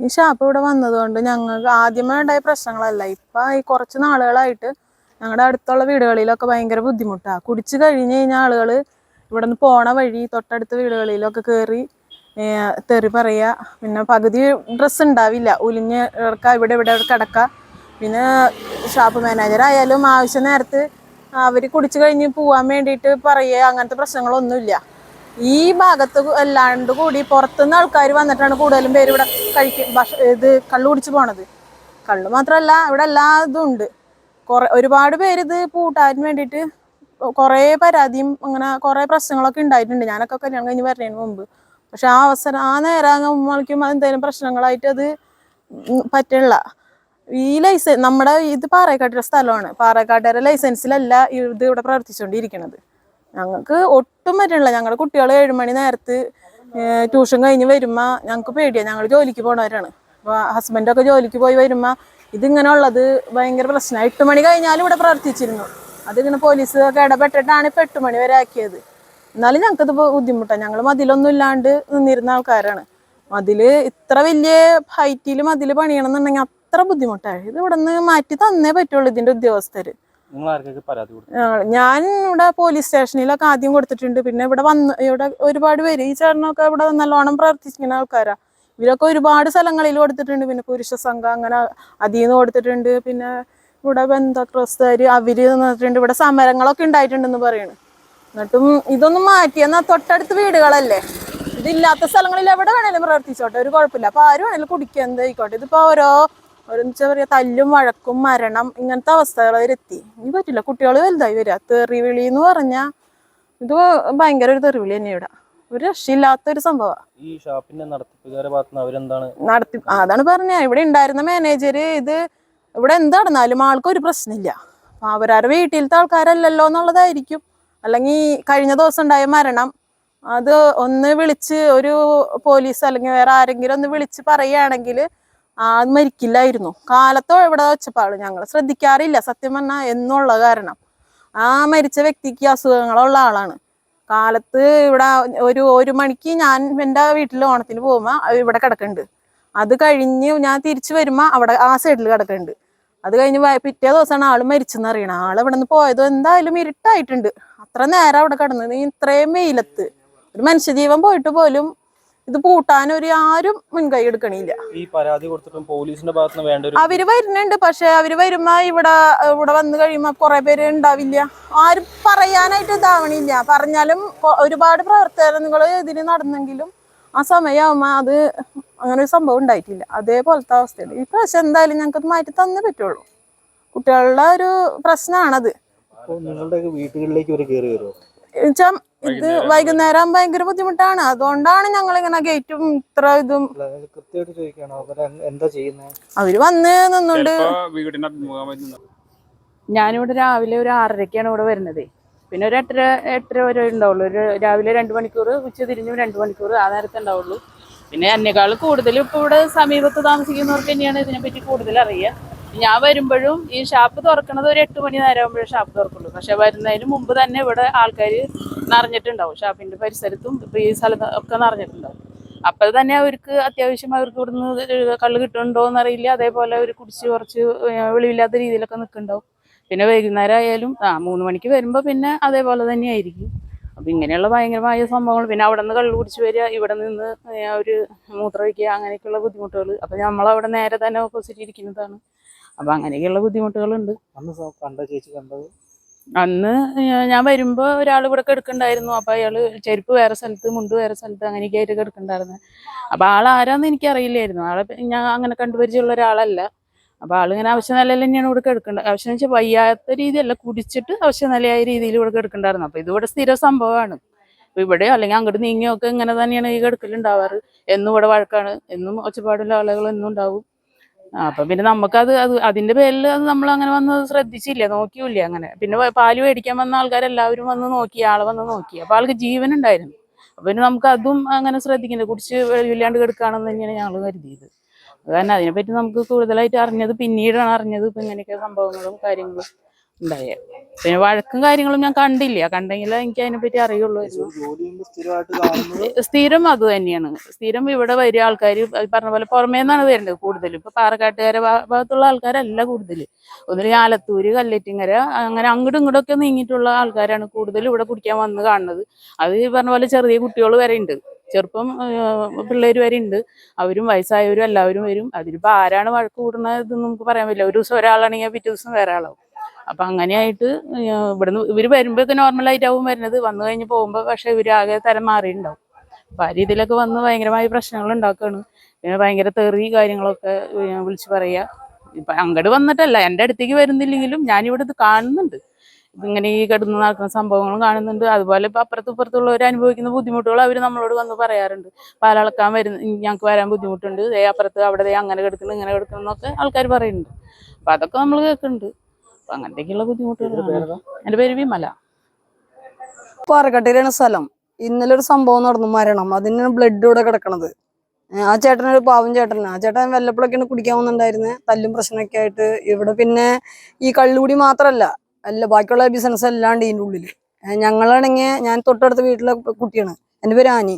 ഈ ഷാപ്പ് ഇവിടെ വന്നതുകൊണ്ട് ഞങ്ങൾക്ക് ആദ്യമേ ഉണ്ടായ പ്രശ്നങ്ങളല്ല. ഇപ്പൊ ഈ കുറച്ച് നാളുകളായിട്ട് ഞങ്ങളുടെ അടുത്തുള്ള വീടുകളിലൊക്കെ ഭയങ്കര ബുദ്ധിമുട്ടാണ് കുടിച്ചു കഴിഞ്ഞ് കഴിഞ്ഞാൽ ആളുകൾ ഇവിടെ നിന്ന് പോണ വഴി തൊട്ടടുത്ത വീടുകളിലൊക്കെ കയറി തെറി പറയുക പിന്നെ പകുതി ഡ്രസ്സ് ഉണ്ടാവില്ല. ഉലിഞ്ഞ് കിടക്കുക ഇവിടെ ഇവിടെ കിടക്കുക പിന്നെ ഷാപ്പ് മാനേജർ ആയാലും ആവശ്യ നേരത്ത് അവർ കുടിച്ചു കഴിഞ്ഞ് പോവാൻ വേണ്ടിയിട്ട് പറയുക അങ്ങനത്തെ പ്രശ്നങ്ങളൊന്നുമില്ല. ഈ ഭാഗത്ത് അല്ലാണ്ട് കൂടി പുറത്തുനിന്ന് ആൾക്കാർ വന്നിട്ടാണ് കൂടുതലും പേര് ഇവിടെ കഴിക്ക ഭക്ഷ ഇത് കള്ളു കുടിച്ച് പോണത്. കള്ളു മാത്രമല്ല ഇവിടെ എല്ലാ ഇതും ഉണ്ട് കുറെ ഒരുപാട് പേര് ഇത് പൂട്ടാൻ വേണ്ടിയിട്ട് കുറേ പരാതിയും അങ്ങനെ കുറേ പ്രശ്നങ്ങളൊക്കെ ഉണ്ടായിട്ടുണ്ട്. ഞാനൊക്കെ കല്യാണം കഴിഞ്ഞ് വരുന്നതിന് മുമ്പ്. പക്ഷെ ആ അവസരം ആ നേരം ആകുമ്പോഴേക്കും എന്തെങ്കിലും പ്രശ്നങ്ങളായിട്ട് അത് പറ്റില്ല. ഈ ലൈസൻസ് നമ്മുടെ ഇത് പാറേക്കാട്ടിലെ സ്ഥലമാണ്. പാറേക്കാട്ടുകാരുടെ ലൈസൻസിലല്ല ഇത് ഇവിടെ പ്രവർത്തിച്ചുകൊണ്ടിരിക്കുന്നത് ഞങ്ങൾക്ക് ഒട്ടും പറ്റില്ല. ഞങ്ങളുടെ കുട്ടികൾ ഏഴുമണി നേരത്ത് ട്യൂഷൻ കഴിഞ്ഞ് വരുമ്പോൾ ഞങ്ങൾക്ക് പേടിയാണ് ഞങ്ങൾ ജോലിക്ക് പോണവരാണ്. അപ്പോൾ ഹസ്ബൻഡൊക്കെ ജോലിക്ക് പോയി വരുമ്പോൾ ഇതിങ്ങനെ ഉള്ളത് ഭയങ്കര പ്രശ്നമാണ് എട്ട് മണി കഴിഞ്ഞാലും ഇവിടെ പ്രവർത്തിച്ചിരുന്നു അതിങ്ങനെ പോലീസ് ഒക്കെ ഇടപെട്ടിട്ടാണ് ഇപ്പം എട്ട് മണി വരെ ആക്കിയത്. എന്നാലും ഞങ്ങൾക്കത് ബുദ്ധിമുട്ടാണ് ഞങ്ങൾ മതിലൊന്നും ഇല്ലാണ്ട് നിന്നിരുന്ന ആൾക്കാരാണ്. മതിൽ ഇത്ര വലിയ ഹൈറ്റിൽ മതിൽ പണിയണം എന്നുണ്ടെങ്കിൽ അത്ര ബുദ്ധിമുട്ടാണ് ഇത് ഇവിടെ നിന്ന് മാറ്റി തന്നേ പറ്റുള്ളൂ ഇതിന്റെ ഉദ്യോഗസ്ഥര്. ഞാൻ ഇവിടെ പോലീസ് സ്റ്റേഷനിലൊക്കെ ആദ്യം കൊടുത്തിട്ടുണ്ട്. പിന്നെ ഇവിടെ വന്ന് ഇവിടെ ഒരുപാട് പേര് ഈ ചേട്ടനൊക്കെ ഇവിടെ നല്ലോണം പ്രവർത്തിക്കുന്ന ആൾക്കാരാ. ഇവരൊക്കെ ഒരുപാട് സ്ഥലങ്ങളിൽ കൊടുത്തിട്ടുണ്ട്. പിന്നെ പുരുഷ സംഘം അങ്ങനെ അതിൽ നിന്ന് കൊടുത്തിട്ടുണ്ട്. പിന്നെ ഇവിടെ ബന്ധക്രസ്തര് അവർ നിന്നിട്ടുണ്ട് ഇവിടെ സമരങ്ങളൊക്കെ ഉണ്ടായിട്ടുണ്ടെന്ന് പറയണ്. എന്നിട്ടും ഇതൊന്നും മാറ്റി. എന്നാൽ തൊട്ടടുത്ത് വീടുകളല്ലേ? ഇതില്ലാത്ത സ്ഥലങ്ങളിൽ എവിടെ വേണേലും പ്രവർത്തിച്ചോട്ടെ. ഒരു കുഴപ്പമില്ല. അപ്പൊ ആര് വേണേലും കുടിക്കുക എന്തായിക്കോട്ടെ ഇതിപ്പോ ഓരോ ഒരു എന്താ പറയാ തല്ലും വഴക്കും മരണം ഇങ്ങനത്തെ അവസ്ഥകൾ അവരെത്തി. ഇനി പറ്റില്ല കുട്ടികൾ വലുതായി വരിക തെറിവിളി എന്ന് പറഞ്ഞാൽ ഇത് ഭയങ്കര ഒരു തെറിവിളി തന്നെ ഇവിടെ. ഒരു രക്ഷയില്ലാത്ത ഒരു സംഭവം. ഈ ഷാപ്പിന്റെ അവരെന്താണ്? നടത്തി അതാണ് പറഞ്ഞ. ഇവിടെ ഉണ്ടായിരുന്ന മാനേജർ ഇത് ഇവിടെ എന്ത് നടന്നാലും ആൾക്ക് ഒരു പ്രശ്നമില്ല. അവരാര അവരാരുടെ വീട്ടിലത്തെ ആൾക്കാരല്ലല്ലോ എന്നുള്ളതായിരിക്കും. അല്ലെങ്കിൽ കഴിഞ്ഞ ദിവസം ഉണ്ടായ മരണം അത് ഒന്ന് വിളിച്ച് ഒരു പോലീസ് അല്ലെങ്കിൽ വേറെ ആരെങ്കിലും ഒന്ന് വിളിച്ച് പറയുകയാണെങ്കിൽ ആ മരിക്കില്ലായിരുന്നു. കാലത്തോ എവിടെ വെച്ചപ്പാട് ഞങ്ങൾ ശ്രദ്ധിക്കാറില്ല സത്യം പറഞ്ഞാൽ എന്നുള്ള കാരണം. ആ മരിച്ച വ്യക്തിക്ക് അസുഖങ്ങളുള്ള ആളാണ്. കാലത്ത് ഇവിടെ ഒരു ഒരു മണിക്ക് ഞാൻ എന്റെ വീട്ടിൽ ഓണത്തിന് പോകുമ്പോൾ ഇവിടെ കിടക്കുന്നുണ്ട് അത് കഴിഞ്ഞ് ഞാൻ തിരിച്ചു വരുമ്പോൾ അവിടെ ആ സൈഡിൽ കിടക്കുന്നുണ്ട് അത് കഴിഞ്ഞ് പിറ്റേ ദിവസമാണ് ആൾ മരിച്ചെന്ന് അറിയണം. ആൾ ഇവിടെ നിന്ന് പോയത് എന്തായാലും ഇരുട്ടായിട്ടുണ്ട്. അത്ര നേരം അവിടെ കിടന്നത് ഇത്രയും വെയിലത്ത്. ഒരു മനുഷ്യജീവൻ പോയിട്ട് പോലും ഇത് പൂട്ടാൻ ഒരു ആരും മുൻകൈ എടുക്കണില്ല. ഈ പരാതി കൊടുത്തിട്ടും പോലീസിന്റെ ഭാഗത്തുനിന്ന് വേണ്ട ഒരു അവർ വരുന്നുണ്ട് പക്ഷെ അവർ വരുമ്പോ ഇവിടെ ഇവിടെ വന്നു കഴിയുമ്പോ കുറെ പേര് ഉണ്ടാവില്ല. ആരും പറയാനായിട്ട് ഇതാവണില്ല. പറഞ്ഞാലും ഒരുപാട് പ്രവർത്തനങ്ങൾ ഇതിന് നടന്നെങ്കിലും ആ സമയമാകുമ്പോ അത് അങ്ങനെ ഒരു സംഭവം ഉണ്ടായിട്ടില്ല. അതേപോലത്തെ അവസ്ഥയാണ്. ഈ പ്രാവശ്യം എന്തായാലും ഞങ്ങൾക്ക് മാറ്റി തന്നേ പറ്റുള്ളൂ. കുട്ടികളുടെ ഒരു പ്രശ്നമാണത് നിങ്ങളുടെ വീട്ടുകളിലേക്ക് ഒരു കയറി വരുമോ എന്നുവെച്ചാ ഇത് വൈകുന്നേരം ഭയങ്കര ബുദ്ധിമുട്ടാണ്. അതുകൊണ്ടാണ് ഞങ്ങൾ ഇങ്ങനെ ഗേറ്റും ഇത്ര ഇതും അവർ വന്ന് നിന്നുണ്ട്. ഞാനിവിടെ രാവിലെ ഒരു ആറരക്കാണ് ഇവിടെ വരുന്നത്. പിന്നെ ഒരു എട്ടര എട്ടര വരെ ഉണ്ടാവുള്ളൂ. ഒരു രാവിലെ രണ്ട് മണിക്കൂർ ഉച്ച തിരിഞ്ഞും രണ്ട് മണിക്കൂർ ആ നേരത്തെ ഉണ്ടാവുള്ളൂ. പിന്നെ എന്നെക്കാൾ കൂടുതൽ ഇപ്പോൾ ഇവിടെ സമീപത്ത് താമസിക്കുന്നവർക്ക് തന്നെയാണ് ഇതിനെപ്പറ്റി കൂടുതൽ അറിയുക. ഞാൻ വരുമ്പോഴും ഈ ഷാപ്പ് തുറക്കണത് ഒരു എട്ട് മണി നേരം ആകുമ്പോഴേ ഷാപ്പ് തുറക്കുള്ളൂ. പക്ഷെ വരുന്നതിന് മുമ്പ് തന്നെ ഇവിടെ ആൾക്കാർ നിറഞ്ഞിട്ടുണ്ടാവും. ഷാപ്പിന്റെ പരിസരത്തും ഇപ്പൊ ഈ സ്ഥലത്ത് ഒക്കെ നിറഞ്ഞിട്ടുണ്ടാവും. അപ്പോൾ തന്നെ അവർക്ക് അത്യാവശ്യം അവർക്ക് ഇവിടുന്ന് കള്ള് കിട്ടുന്നുണ്ടോ എന്നറിയില്ല. അതേപോലെ അവർ കുടിച്ച് കുറച്ച് വെളിവില്ലാത്ത രീതിയിലൊക്കെ നിൽക്കുന്നുണ്ടാവും. പിന്നെ വൈകുന്നേരം ആയാലും ആ മൂന്ന് മണിക്ക് വരുമ്പോൾ പിന്നെ അതേപോലെ തന്നെ ആയിരിക്കും. അപ്പം ഇങ്ങനെയുള്ള ഭയങ്കരമായ സംഭവങ്ങൾ പിന്നെ അവിടെ നിന്ന് കള്ളു കുടിച്ച് വരിക ഇവിടെ നിന്ന് ഒരു മൂത്രമൊഴിക്കുക അങ്ങനെയൊക്കെയുള്ള ബുദ്ധിമുട്ടുകൾ അപ്പം നമ്മളവിടെ നേരെ തന്നെ ഓപ്പോസിറ്റ് ഇരിക്കുന്നതാണ്. അപ്പം അങ്ങനെയൊക്കെയുള്ള ബുദ്ധിമുട്ടുകളുണ്ട്. അന്ന് സ- കണ്ട ചേച്ചി കണ്ടത്? അന്ന് ഞാൻ വരുമ്പോൾ ഒരാൾ ഇവിടെ കിടക്കുന്നുണ്ടായിരുന്നു. അപ്പോൾ അയാൾ ചെരുപ്പ് വേറെ സ്ഥലത്ത് മുണ്ട് വേറെ സ്ഥലത്ത് അങ്ങനെയൊക്കെ ആയിട്ട് കിടക്കുന്നുണ്ടായിരുന്നു. ആൾ ആൾ ആരാന്ന് എനിക്കറിയില്ലായിരുന്നു ആളെ ഞാൻ അങ്ങനെ കണ്ടുപരിചയമുള്ള ഒരാളല്ല. അപ്പോൾ ആളിങ്ങനെ അവശ്യ നില തന്നെയാണ് ഇവിടെ കിടക്കേണ്ടത് അവശ്യം വെച്ചാൽ വയ്യാത്ത രീതിയല്ല കുടിച്ചിട്ട് അവശ്യ നിലയായ രീതിയിൽ ഇവിടെ എടുക്കണ്ടായിരുന്നു അപ്പോൾ ഇതിവിടെ സ്ഥിര സംഭവമാണ്. അപ്പോൾ ഇവിടെ അല്ലെങ്കിൽ അങ്ങോട്ട് നീങ്ങിയൊക്കെ ഇങ്ങനെ തന്നെയാണ് ഈ കിടക്കലുണ്ടാവാറ്. എന്നും ഇവിടെ വഴക്കാണ്. എന്നും ഒച്ചപ്പാടുള്ള ആളുകൾ എന്നും ഉണ്ടാവും. അപ്പൊ പിന്നെ നമുക്ക് അത് അതിന്റെ പേരിൽ അത് നമ്മൾ അങ്ങനെ വന്ന് ശ്രദ്ധിച്ചില്ല നോക്കിയില്ല അങ്ങനെ. പിന്നെ പാൽ മേടിക്കാൻ വന്ന ആൾക്കാരെല്ലാവരും വന്ന് നോക്കി ആളെ വന്ന് നോക്കി. അപ്പൊ ആൾക്ക് ജീവൻ ഉണ്ടായിരുന്നു. അപ്പൊ പിന്നെ നമുക്ക് അതും അങ്ങനെ ശ്രദ്ധിക്കണ്ട കുടിച്ച് വെളിവില്ലാണ്ട് കിടക്കുകയാണെന്ന് തന്നെയാണ് ഞങ്ങൾ കരുതിയത്. കാരണം അതിനെപ്പറ്റി നമുക്ക് കൂടുതലായിട്ട് അറിഞ്ഞത് പിന്നീടാണ് അറിഞ്ഞത് ഇപ്പൊ ഇങ്ങനെയൊക്കെ സംഭവങ്ങളും കാര്യങ്ങളും. ഉണ്ടായത് പിന്നെ വഴക്കും കാര്യങ്ങളും ഞാൻ കണ്ടില്ല. കണ്ടെങ്കിൽ എനിക്ക് അതിനെപ്പറ്റി അറിയുള്ളൂ. സ്ഥിരം അത് തന്നെയാണ്. സ്ഥിരം ഇവിടെ വരിക ആൾക്കാർ പറഞ്ഞ പോലെ പുറമേ നിന്നാണ് വരുന്നത് കൂടുതലും ഇപ്പൊ പാറക്കാട്ടുകാരെ ഭാഗത്തുള്ള ആൾക്കാരല്ല കൂടുതൽ. ഒന്നിൽ ആലത്തൂര് കല്ലേറ്റിങ്ങര അങ്ങനെ അങ്ങോട്ടും ഇങ്ങോട്ടും ഒക്കെ നീങ്ങിയിട്ടുള്ള ആൾക്കാരാണ് കൂടുതൽ ഇവിടെ കുടിക്കാൻ വന്ന് കാണുന്നത്. അത് ഈ പറഞ്ഞ പോലെ ചെറിയ കുട്ടികൾ വരെ ഉണ്ട്. ചെറുപ്പം പിള്ളേർ വരെ ഉണ്ട്. അവരും വയസ്സായവരും എല്ലാവരും വരും. അതിലിപ്പോൾ ആരാണ് വഴക്ക് കൂടുന്നത് നമുക്ക് പറയാൻ പറ്റില്ല. ഒരു ദിവസം ഒരാളാണെങ്കിൽ പിറ്റേ ദിവസം വേറെ ആളാവും. അപ്പം അങ്ങനെയായിട്ട് ഇവിടുന്ന് ഇവർ വരുമ്പോഴൊക്കെ നോർമലായിട്ടാവും വരുന്നത്. വന്നു കഴിഞ്ഞ് പോകുമ്പോൾ പക്ഷേ ഇവർ ആകെ തരം മാറിയിട്ടുണ്ടാവും. അപ്പം ആ രീതിയിലൊക്കെ വന്ന് ഭയങ്കരമായ പ്രശ്നങ്ങൾ ഉണ്ടാക്കുകയാണ് പിന്നെ ഭയങ്കര തെറി കാര്യങ്ങളൊക്കെ വിളിച്ചു പറയുക ഇപ്പം അങ്ങോട്ട് വന്നിട്ടല്ല എന്റെ അടുത്തേക്ക് വരുന്നില്ലെങ്കിലും ഞാനിവിടെ ഇത് കാണുന്നുണ്ട്. ഇങ്ങനെ ഈ കിടന്ന് നടക്കുന്ന സംഭവങ്ങളും കാണുന്നുണ്ട്. അതുപോലെ ഇപ്പം അപ്പുറത്തും ഇപ്പുറത്തുള്ളവർ അനുഭവിക്കുന്ന ബുദ്ധിമുട്ടുകൾ അവർ നമ്മളോട് വന്ന് പറയാറുണ്ട്. പാലളക്കാൻ വരുന്ന ഞങ്ങൾക്ക് വരാൻ ബുദ്ധിമുട്ടുണ്ട്. ദേ അപ്പുറത്ത് അവിടെ അങ്ങനെ കിടക്കുന്നു ഇങ്ങനെ കിടക്കുന്നു എന്നൊക്കെ ആൾക്കാർ പറയുന്നുണ്ട്. അപ്പം അതൊക്കെ നമ്മൾ കേൾക്കുന്നുണ്ട്. അങ്ങനത്തേക്കുള്ള ബുദ്ധിമുട്ടുകളാണ്. എന്റെ പേര് വിമല. പാറക്കട്ടയിലാണ് സ്ഥലം. ഇന്നലെ ഒരു സംഭവം നടന്നു മരണം. അതിനാണ് ബ്ലഡ് ഇവിടെ കിടക്കണത്. ആ ചേട്ടൻ ഒരു പാവം ചേട്ടനാണ് ആ ചേട്ടൻ വല്ലപ്പോഴൊക്കെയാണ് കുടിക്കാൻ വന്നിട്ടുണ്ടായിരുന്നത് തല്ലും പ്രശ്നമൊക്കെ ആയിട്ട് ഇവിടെ പിന്നെ ഈ കള്ളുകൂടി മാത്രല്ല അല്ല ബാക്കിയുള്ള ബിസിനസ് അല്ലാണ്ട് ഇതിന്റെ ഉള്ളിൽ ഞങ്ങളാണെങ്കിൽ ഞാൻ തൊട്ടടുത്ത വീട്ടിലെ കുട്ടിയാണ്. എന്റെ പേര് ആനി.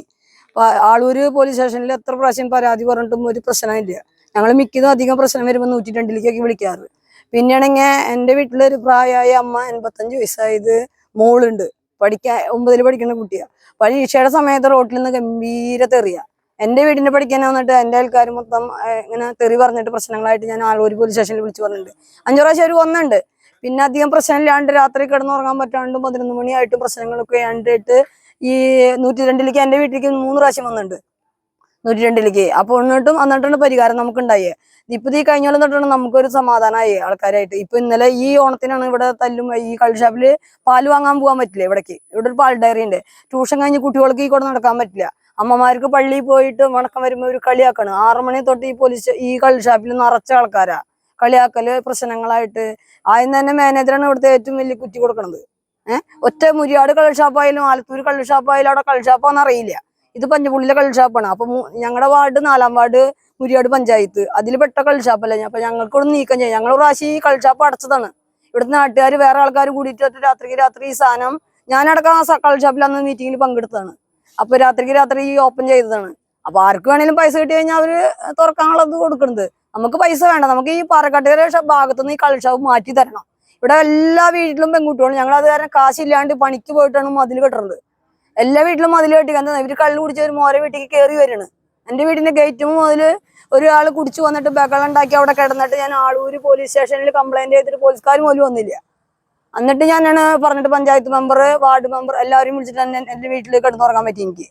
അപ്പൊ ആളൂര് പോലീസ് സ്റ്റേഷനിൽ എത്ര പ്രാവശ്യം പരാതി പറഞ്ഞിട്ടും ഒരു പ്രശ്നമില്ല ഞങ്ങൾ മിക്കതും അധികം പ്രശ്നം വരുമ്പോൾ നൂറ്റി രണ്ടിലേക്കൊക്കെ വിളിക്കാറ്. പിന്നെയാണെങ്കിൽ എന്റെ വീട്ടിലൊരു പ്രായമായ അമ്മ എൺപത്തഞ്ച് വയസ്സായത് മോളുണ്ട്. പഠിക്കാൻ ഒമ്പതിൽ പഠിക്കുന്ന കുട്ടിയാ. പരീക്ഷയുടെ സമയത്ത് റോട്ടിൽ നിന്ന് ഗംഭീര തെറിയ. എന്റെ വീടിന്റെ പഠിക്കാൻ വന്നിട്ട് എന്റെ ആൾക്കാർ മൊത്തം ഇങ്ങനെ തെറി പറഞ്ഞിട്ട് പ്രശ്നങ്ങളായിട്ട് ഞാൻ ആളൂർ പോലീസ് സ്റ്റേഷനിൽ വിളിച്ചു പറഞ്ഞിട്ടുണ്ട്. അഞ്ചു പ്രാവശ്യം അവർ വന്നിട്ടുണ്ട്. പിന്നെ അധികം പ്രശ്നമില്ലാണ്ട് രാത്രി കിടന്നുറങ്ങാൻ പറ്റാണ്ടും പതിനൊന്ന് മണിയായിട്ടും പ്രശ്നങ്ങളൊക്കെ കണ്ടിട്ട് ഈ നൂറ്റി രണ്ടിലേക്ക് എന്റെ വീട്ടിലേക്ക് മൂന്ന് പ്രാവശ്യം വന്നിട്ടുണ്ട്. നൂറ്റി രണ്ടിലേക്ക് അപ്പൊ എന്നിട്ടും എന്നിട്ടാണ് പരിഹാരം നമുക്ക് ഉണ്ടായേ ഇപ്പൊ ഈ കഴിഞ്ഞ കൊല്ലം തൊട്ടാണ് നമുക്കൊരു സമാധാനമായി ആൾക്കാരായിട്ട്. ഇപ്പൊ ഇന്നലെ ഈ ഓണത്തിനാണ് ഇവിടെ തല്ലും ഈ കള്ളുഷാപ്പിൽ പാൽ വാങ്ങാൻ പോകാൻ പറ്റില്ല ഇവിടേക്ക്. ഇവിടെ ഒരു പാൽ ഡയറി ഉണ്ട്. ട്യൂഷൻ കഴിഞ്ഞ് കുട്ടികൾക്ക് ഈ കൂടെ നടക്കാൻ പറ്റില്ല. അമ്മമാർക്ക് പള്ളിയിൽ പോയിട്ട് വണക്കം വരുമ്പോൾ ഒരു കളിയാക്കാണ്. ആറു മണി തൊട്ട് ഈ പോലീസ് ഈ കള്ളുഷാപ്പിൽ നിറച്ച ആൾക്കാരാ. കളിയാക്കൽ പ്രശ്നങ്ങളായിട്ട്. ആദ്യം തന്നെ മാനേജറാണ് ഇവിടുത്തെ ഏറ്റവും വലിയ കുറ്റി കൊടുക്കുന്നത് ഏഹ് ഒറ്റ മുരിയാട് കള്ളുഷാപ്പായാലും ആലത്തൂർ കള്ളുഷാപ്പായാലും അവിടെ കള്ള് ഷാപ്പാന്ന് അറിയില്ല. ഇത് പഞ്ചപുള്ളിലെ കൾഷാപ്പാണ് ഷാപ്പാണ് അപ്പൊ ഞങ്ങളുടെ വാർഡ് നാലാം വാർഡ് മുരിയാട് പഞ്ചായത്ത്. അതിൽ പെട്ട കൾഷാപ്പല്ലേ ഷാപ്പല്ല അപ്പൊ ഞങ്ങൾക്ക് ഇവിടെ നീക്കം ചെയ്യാം ഞങ്ങൾ പ്രാവശ്യം ഈ കൾഷാപ്പ് അടച്ചതാണ്. ഇവിടുത്തെ നാട്ടുകാർ വേറെ ആൾക്കാർ കൂടിയിട്ട് രാത്രിക്ക് രാത്രി ഈ സാധനം ഞാനടക്കം ആ കൾഷാപ്പിൽ അന്ന് മീറ്റിംഗിൽ പങ്കെടുത്തതാണ്. അപ്പൊ രാത്രിക്ക് രാത്രി ഈ ഓപ്പൺ ചെയ്തതാണ്. അപ്പൊ ആർക്ക് വേണേലും പൈസ കിട്ടി കഴിഞ്ഞാൽ അവർ തുറക്കാനുള്ളത് കൊടുക്കുന്നത് നമുക്ക് പൈസ വേണ്ട. നമുക്ക് ഈ പാറക്കാട്ടുകാരെ ഭാഗത്തുനിന്ന് ഈ കൾഷാപ്പ് മാറ്റി തരണം. ഇവിടെ എല്ലാ വീട്ടിലും പെൺകുട്ടികളും ഞങ്ങൾ അത് കാരണം കാശില്ലാണ്ട് പണിക്ക് പോയിട്ടാണ് മതിൽ കെട്ടുന്നത് എല്ലാ വീട്ടിലും മതിൽ കെട്ടി എന്താ ഇവർ കള്ളു കുടിച്ച് ഒരു മോരെ വീട്ടിലേക്ക് കയറി വരണ് എന്റെ വീടിന്റെ ഗേറ്റും മുതൽ ഒരാൾ കുടിച്ചു വന്നിട്ട് ബഹളം ഉണ്ടാക്കി അവിടെ കിടന്നിട്ട് ഞാൻ ആളൂര് പോലീസ് സ്റ്റേഷനിൽ കംപ്ലൈന്റ് ചെയ്തിട്ട് പോലീസുകാർ പോലും വന്നില്ല. എന്നിട്ട് ഞാനാണ് പറഞ്ഞിട്ട് പഞ്ചായത്ത് മെമ്പർ വാർഡ് മെമ്പർ എല്ലാവരും വിളിച്ചിട്ട് തന്നെ എന്റെ വീട്ടിൽ കിടന്നുറങ്ങാൻ പറ്റി എനിക്ക്.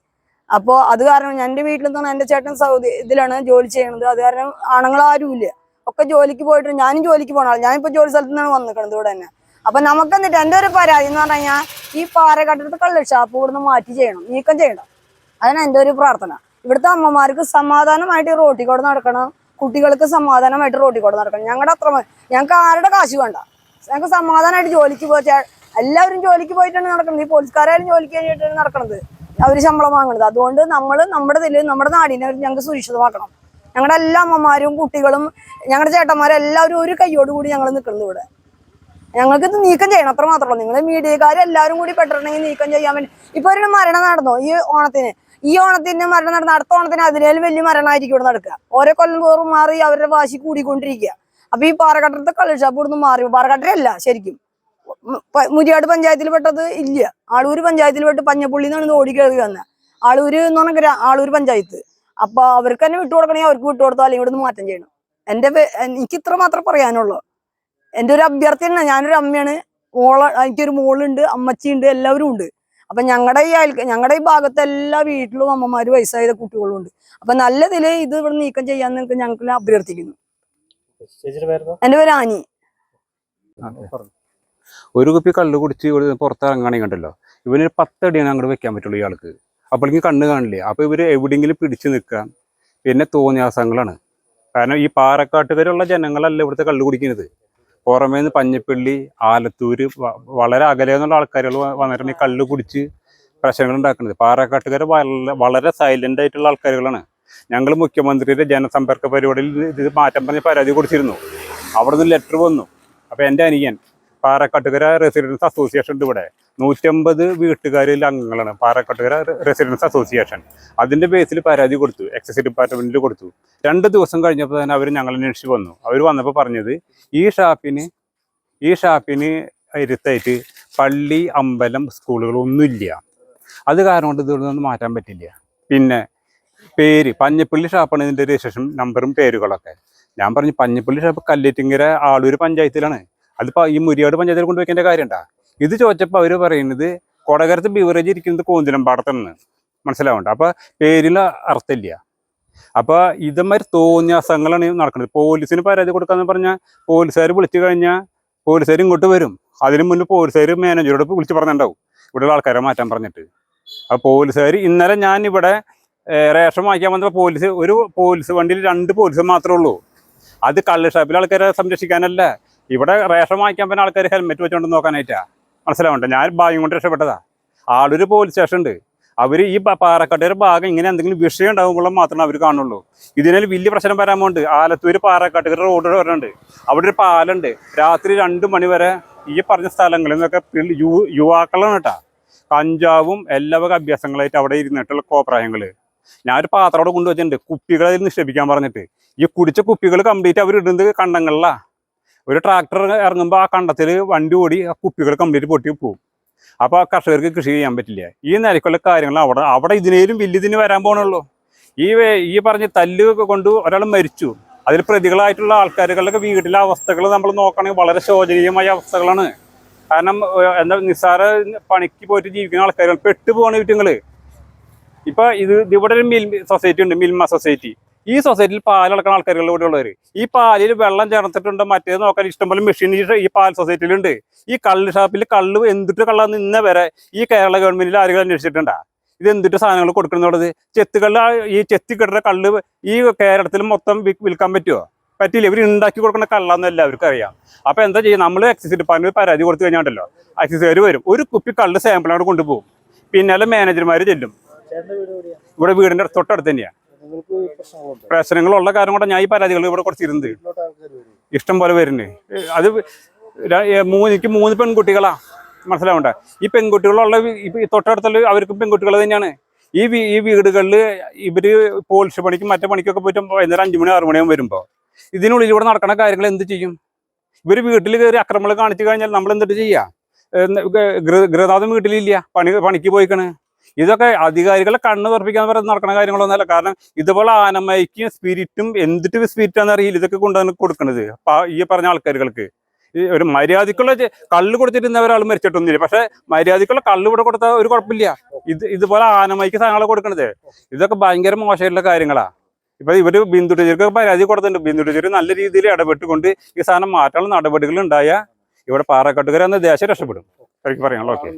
അപ്പോൾ അത് കാരണം എന്റെ വീട്ടിൽ നിന്നാണ് എന്റെ ചേട്ടൻ സൗദി ഇതിലാണ് ജോലി ചെയ്യുന്നത്. അത് കാരണം ആണുങ്ങൾ ആരും ഇല്ല ഒക്കെ ജോലിക്ക് പോയിട്ട് ഞാനും ജോലിക്ക് പോകണ ആളാ. ഞാനിപ്പോ ജോലി സ്ഥലത്ത് നിന്നാണ് വന്നിരിക്കുന്നത് ഇവിടെ തന്നെ. അപ്പൊ നമുക്ക് എന്നിട്ട് എന്റെ ഒരു പരാതി എന്ന് പറഞ്ഞു ഈ പാറകട്ടത്ത് കള്ള് ഷാപ്പ് കൂടുന്ന മാറ്റി ചെയ്യണം നീക്കം ചെയ്യണം. അതാണ് എന്റെ ഒരു പ്രാർത്ഥന. ഇവിടുത്തെ അമ്മമാർക്ക് സമാധാനമായിട്ട് ഈ റോട്ടിൽ കൂടെ നടക്കണം കുട്ടികൾക്ക് സമാധാനമായിട്ട് റോട്ടി കൂടെ നടക്കണം. ഞങ്ങളുടെ അത്ര ഞങ്ങൾക്ക് ആരുടെ കാശ് വേണ്ട. ഞങ്ങൾക്ക് സമാധാനമായിട്ട് ജോലിക്ക് പോയി എല്ലാവരും ജോലിക്ക് പോയിട്ടാണ് നടക്കുന്നത് ഈ പോലീസുകാരായാലും ജോലിക്ക് കഴിഞ്ഞിട്ടാണ് നടക്കുന്നത് അവർ ശമ്പളം വാങ്ങുന്നത് അതുകൊണ്ട് നമ്മൾ നമ്മുടെ ഇതിൽ നമ്മുടെ നാടിനെ ഞങ്ങൾക്ക് സുരക്ഷിതമാക്കണം. ഞങ്ങളുടെ എല്ലാ അമ്മമാരും കുട്ടികളും ഞങ്ങളുടെ ചേട്ടന്മാരും എല്ലാവരും ഒരു കൈയോടുകൂടി ഞങ്ങൾ നിൽക്കുന്നത് ഇവിടെ. ഞങ്ങൾക്ക് ഇത് നീക്കം ചെയ്യണം അത്ര മാത്രമല്ല നിങ്ങൾ മീഡിയക്കാർ എല്ലാവരും കൂടി പെട്ടിട്ടുണ്ടെങ്കിൽ നീക്കം ചെയ്യാൻ വേണ്ടി. ഇപ്പൊ ഒരു മരണം നടന്നു? ഈ ഓണത്തിന്. ഈ ഓണത്തിന് മരണം നടന്ന അടുത്ത ഓണത്തിന് അതിനേലും വലിയ മരണമായിരിക്കും ഇവിടെ നടക്കുക. ഓരോ കൊല്ലം തോറും മാറി അവരുടെ വാശി കൂടിക്കൊണ്ടിരിക്കുക. അപ്പൊ ഈ പാറക്കട്ടത്തെ കള്ളുഷാപ്പ് ഇവിടുന്ന് മാറി. പാറക്കട്ടയല്ല ശരിക്കും. മുരിയാട് പഞ്ചായത്തിൽ പെട്ടത് ഇല്ല. ആളൂര് പഞ്ചായത്തിൽ പെട്ട് പഞ്ഞപ്പുള്ളി എന്നാണ് ഓടി കയറി വന്നത് ആളൂര് എന്ന് പറഞ്ഞ ഗ്രാ- ആളൂര് പഞ്ചായത്ത്. അപ്പൊ അവർക്ക് തന്നെ വിട്ടുകൊടുക്കണമെങ്കിൽ അവർക്ക് വിട്ടുകൊടുത്താൽ അല്ലെങ്കിൽ ഇവിടുന്ന് മാറ്റം ചെയ്യണം. എന്റെ എനിക്ക് ഇത്ര മാത്രമേ പറയാനുള്ളൂ. എന്റെ ഒരു അഭ്യർത്ഥന ഞാനൊരു അമ്മയാണ്. മോള എനിക്കൊരു മോളുണ്ട് അമ്മച്ചിയുണ്ട് എല്ലാവരും ഉണ്ട്. അപ്പൊ ഞങ്ങളുടെ ഈ അയൽ ഞങ്ങളുടെ ഈ ഭാഗത്തെ എല്ലാ വീട്ടിലും അമ്മമാര് വയസ്സായ കുട്ടികളും ഉണ്ട്. അപ്പൊ നല്ലതിൽ ഇത് ഇവിടെ നീക്കം ചെയ്യാൻ നിങ്ങൾക്ക് ഞങ്ങൾക്ക് അഭ്യർത്ഥിക്കുന്നു. എന്റെ പേര് ആനി. ഒരു കുപ്പി കള്ള് കുടിച്ച് ഇവിടെ പുറത്തിറങ്ങുകയാണെങ്കിൽ കണ്ടല്ലോ ഇവനൊരു പത്തടിയാണ് അങ്ങോട്ട് വെക്കാൻ പറ്റുള്ളൂ ഇയാൾക്ക്. അപ്പോഴേക്കും കണ്ണ് കാണില്ലേ? അപ്പൊ ഇവർ എവിടെയെങ്കിലും പിടിച്ചു നിൽക്കാൻ പിന്നെ തോന്നിയാസങ്ങളാണ് കാരണം ഈ പാറക്കാട്ടുകാരുള്ള ജനങ്ങളല്ല ഇവിടുത്തെ കള്ള് കുടിക്കുന്നത്. പുറമേ നിന്ന് പഞ്ഞപ്പള്ളി ആലത്തൂര് വളരെ അകലെ നിന്നുള്ള ആൾക്കാരുകൾ വന്നിട്ടാണ് ഈ കല്ല് കുടിച്ച് പ്രശ്നങ്ങൾ ഉണ്ടാക്കുന്നത് പാറക്കാട്ടുകാർ വളരെ വളരെ സൈലന്റ് ആയിട്ടുള്ള ആൾക്കാരുകളാണ്. ഞങ്ങൾ മുഖ്യമന്ത്രിയുടെ ജനസമ്പർക്ക പരിപാടിയിൽ ഇത് മാറ്റം പറഞ്ഞ് പരാതി കൊടുത്തിരുന്നു. അവിടെ നിന്ന് ലെറ്റർ വന്നു. അപ്പോൾ എന്റെ അനിയൻ പാറക്കാട്ടുകര റെസിഡൻസ് അസോസിയേഷൻ ഉണ്ട് ഇവിടെ. നൂറ്റമ്പത് വീട്ടുകാരിൽ അംഗങ്ങളാണ് പാറക്കാട്ടുകര റെസിഡൻസ് അസോസിയേഷൻ അതിന്റെ ബേസിൽ പരാതി കൊടുത്തു എക്സൈസ് ഡിപ്പാർട്ട്മെന്റിൽ കൊടുത്തു. രണ്ട് ദിവസം കഴിഞ്ഞപ്പോൾ തന്നെ അവർ ഞങ്ങൾ അന്വേഷിച്ച് വന്നു. അവർ വന്നപ്പോൾ പറഞ്ഞത് ഈ ഷാപ്പിന് ഈ ഷാപ്പിന് ഇരുത്തായിട്ട് പള്ളി അമ്പലം സ്കൂളുകളൊന്നുമില്ല. അത് കാരണം കൊണ്ട് ഇതൊന്നും മാറ്റാൻ പറ്റില്ല. പിന്നെ പേര് പഞ്ഞപ്പള്ളി ഷാപ്പാണ് ഇതിന്റെ രജിസ്ട്രേഷൻ നമ്പറും പേരുകളൊക്കെ. ഞാൻ പറഞ്ഞു പഞ്ഞപ്പള്ളി ഷാപ്പ് കല്ലേറ്റിങ്കര ആളൂർ പഞ്ചായത്തിലാണ്. അതിപ്പോ ഈ മുരിയാട് പഞ്ചായത്തിൽ കൊണ്ട് വെക്കേണ്ട കാര്യമുണ്ടാ? ഇത് ചോദിച്ചപ്പോൾ അവർ പറയുന്നത് കൊടകരത്ത് ബിവറേജ് ഇരിക്കുന്നത് കോന്തിലം പാടത്താണ് മനസ്സിലാവണ്ട? അപ്പൊ പേരിൽ അർത്ഥമില്ല. അപ്പൊ ഇതമാതിരി തോന്നിയാസങ്ങളാണ് അസങ്ങളാണ് നടക്കുന്നത്. പോലീസിന് പരാതി കൊടുക്കാന്ന് പറഞ്ഞാൽ പോലീസുകാർ വിളിച്ചു കഴിഞ്ഞാൽ പോലീസുകാർ ഇങ്ങോട്ട് വരും. അതിനു മുന്നേ പോലീസുകാർ മാനേജറോട് വിളിച്ച് പറഞ്ഞിട്ടുണ്ടാവും. ഇവിടെയുള്ള ആൾക്കാരെ മാറ്റാൻ പറഞ്ഞിട്ട്. ആ പോലീസുകാർ ഇന്നലെ ഞാൻ ഇവിടെ റേഷൻ വാങ്ങിക്കാൻ വന്നപ്പോൾ പോലീസ് ഒരു പോലീസ് വണ്ടിയിൽ രണ്ട് പോലീസ് മാത്രമേ ഉള്ളൂ. അത് കള്ള് ഷാപ്പിലെ ആൾക്കാരെ സംരക്ഷിക്കാനല്ല ഇവിടെ റേഷൻ വാങ്ങിക്കാൻ പിന്നെ ആൾക്കാർ ഹെൽമെറ്റ് വെച്ചോണ്ട് നോക്കാനായിട്ടാ. മനസ്സിലാവണ്ട? ഞാൻ ഭാഗ്യം കൊണ്ട് രക്ഷപ്പെട്ടതാ. ആളൊരു പോലീസ് സ്റ്റേഷൻ ഉണ്ട്. അവർ ഈ പ- ഭാഗം ഇങ്ങനെ എന്തെങ്കിലും വിഷയം ഉണ്ടാകുമ്പോൾ മാത്രമേ അവർ കാണുള്ളൂ. ഇതിനാൽ വലിയ പ്രശ്നം വരാൻ പോകുന്നുണ്ട് ആലത്തൂർ പാറക്കാട്ടുകാർ റോഡ് വരുന്നുണ്ട് അവിടെ ഒരു പാലുണ്ട് രാത്രി രണ്ട് മണി വരെ ഈ പറഞ്ഞ സ്ഥലങ്ങളിൽ നിന്നൊക്കെ യു യുവാക്കളാണ് കേട്ടാ കഞ്ചാവും എല്ലാ വക അഭ്യാസങ്ങളായിട്ട് അവിടെ ഇരുന്നിട്ടുള്ള കോപ്രായങ്ങൾ ഞാനൊരു പാത്രം അവിടെ കൊണ്ടുവച്ചിട്ടുണ്ട്. കുപ്പികൾ അതിൽ നിക്ഷേപിക്കാൻ പറഞ്ഞിട്ട്. ഈ കുടിച്ച കുപ്പികൾ കംപ്ലീറ്റ് അവർ ഇടുന്നത് കണ്ടങ്ങളിലാ ഒരു ട്രാക്ടർ ഇറങ്ങുമ്പോൾ ആ കണ്ടത്തിൽ വണ്ടി ഓടി ആ കുപ്പികൾ കംപ്ലീറ്റ് പൊട്ടി പോകും അപ്പോൾ ആ കർഷകർക്ക് കൃഷി ചെയ്യാൻ പറ്റില്ല. ഈ നിലക്കുള്ള കാര്യങ്ങൾ അവിടെ അവിടെ ഇതിനേലും വലിയതിന് വരാൻ പോകണുള്ളൂ ഈ ഈ പറഞ്ഞ തല്ല് കൊണ്ട് ഒരാൾ മരിച്ചു. അതിൽ പ്രതികളായിട്ടുള്ള ആൾക്കാരുകളുടെ വീട്ടിലെ അവസ്ഥകൾ നമ്മൾ നോക്കുകയാണെങ്കിൽ വളരെ ശോചനീയമായ അവസ്ഥകളാണ്. കാരണം എന്താ നിസ്സാര പണിക്ക് പോയിട്ട് ജീവിക്കുന്ന ആൾക്കാരുകൾ പെട്ടുപോകണ വീട്ടുകൾ ഇപ്പൊ ഇത് ഇത് ഇവിടെ ഒരു മിൽ സൊസൈറ്റി ഉണ്ട് മിൽമ സൊസൈറ്റി. ഈ സൊസൈറ്റിയിൽ പാൽ അളക്കുന്ന ആൾക്കാരുകൾ ഇവിടെ ഉള്ളവർ ഈ പാലിൽ വെള്ളം ചേർത്തിട്ടുണ്ട് മറ്റേത് നോക്കാൻ ഇഷ്ടംപോലെ മെഷീൻ ഈ പാൽ സൊസൈറ്റിയിലുണ്ട് ഈ കള്ള് ഷാപ്പിൽ കള്ള് എന്തിട്ട് കള്ളാന്ന് നിന്ന വരെ ഈ കേരള ഗവൺമെന്റിൽ ആരെങ്കിലും അന്വേഷിച്ചിട്ടുണ്ടാ? ഇത് എന്തിട്ട് സാധനങ്ങൾ കൊടുക്കുന്നുള്ളത്? ചെത്തുകളിൽ ഈ ചെത്തി കിട്ടുന്ന കള്ള് ഈ കേരളത്തിൽ മൊത്തം വിൽക്കാൻ പറ്റുമോ പറ്റില്ല ഇവർ ഉണ്ടാക്കി കൊടുക്കുന്ന കള്ളാന്ന് എല്ലാവർക്കും അറിയാം. അപ്പൊ എന്താ ചെയ്യുക നമ്മൾ എക്സൈസ് ഡിപ്പാർട്ട്മെന്റ് പരാതി കൊടുത്തു കഴിഞ്ഞാണ്ടല്ലോ എക്സൈസുകാർ വരും. ഒരു കുപ്പി കള്ള് അവിടെ കൊണ്ടുപോകും. പിന്നാലെ മാനേജർമാർ ചെല്ലും. ഇവിടെ വീടിന്റെ തൊട്ടടുത്ത് തന്നെയാണ് പ്രശ്നങ്ങളുള്ള കാര്യം കൂടെ ഞാൻ ഈ പരാതികൾ ഇവിടെ കുറച്ചിരുന്നത് ഇഷ്ടം പോലെ വരുന്നേ അത് മൂന്ന് എനിക്ക് മൂന്ന് പെൺകുട്ടികളാ. മനസ്സിലാവണ്ട? ഈ പെൺകുട്ടികളുള്ള തൊട്ടടുത്തുള്ള അവർക്കും പെൺകുട്ടികൾ തന്നെയാണ്. ഈ ഈ വീടുകളിൽ ഇവർ പോളിഷ് പണിക്കും മറ്റേ പണിക്കൊക്കെ പോയിട്ട് വൈകുന്നേരം അഞ്ചു മണി ആറു മണിയാകും വരുമ്പോൾ ഇതിനുള്ളിൽ ഇവിടെ നടക്കുന്ന കാര്യങ്ങൾ എന്ത് ചെയ്യും? ഇവർ വീട്ടിൽ കയറി അക്രമങ്ങൾ കാണിച്ചു കഴിഞ്ഞാൽ നമ്മൾ എന്തിട്ട് ചെയ്യാ എന്ന് ഗ- ഗൃ- ഗൃഹനാഥൻ വീട്ടിലില്ല. പണി പണിക്ക് പോയിക്കണ്. ഇതൊക്കെ അധികാരികളെ കണ്ണ് തുറപ്പിക്കാൻ പറഞ്ഞ് നടക്കുന്ന കാര്യങ്ങളൊന്നുമല്ല. കാരണം ഇതുപോലെ ആനമയ്ക്കും സ്പിരിറ്റും എന്തിട്ട് സ്പിരിറ്റാന്ന് അറിയില്ല. ഇതൊക്കെ കൊണ്ടുവന്ന് അപ്പൊ ഈ പറഞ്ഞ ആൾക്കാരുകൾക്ക്. ഒരു മര്യാദക്കുള്ള കള്ള് കൊടുത്തിരുന്ന ഒരാൾ മരിച്ചിട്ടൊന്നുമില്ല. പക്ഷെ മര്യാദക്കുള്ള കള്ള് ഇവിടെ കൊടുത്താൽ ഒരു കുഴപ്പമില്ല. ഇത് ഇതുപോലെ ആനമയ്ക്ക് സാധനങ്ങൾ കൊടുക്കണത്. ഇതൊക്കെ ഭയങ്കര മോശമായിട്ടുള്ള കാര്യങ്ങളാ. ഇപ്പൊ ഇവർ ബിന്ദു ടീച്ചർക്ക് പരാതി കൊടുത്തിട്ടുണ്ട്. ബിന്ദു ടീച്ചർ നല്ല രീതിയിൽ ഇടപെട്ടുകൊണ്ട് ഈ സാധനം മാറ്റാനുള്ള നടപടികൾ ഉണ്ടായ ഇവിടെ പാറക്കാട്ടുകാർ എന്ന ദേശം രക്ഷപ്പെടും. എനിക്ക് പറയാനുള്ളൂ ഓക്കെ.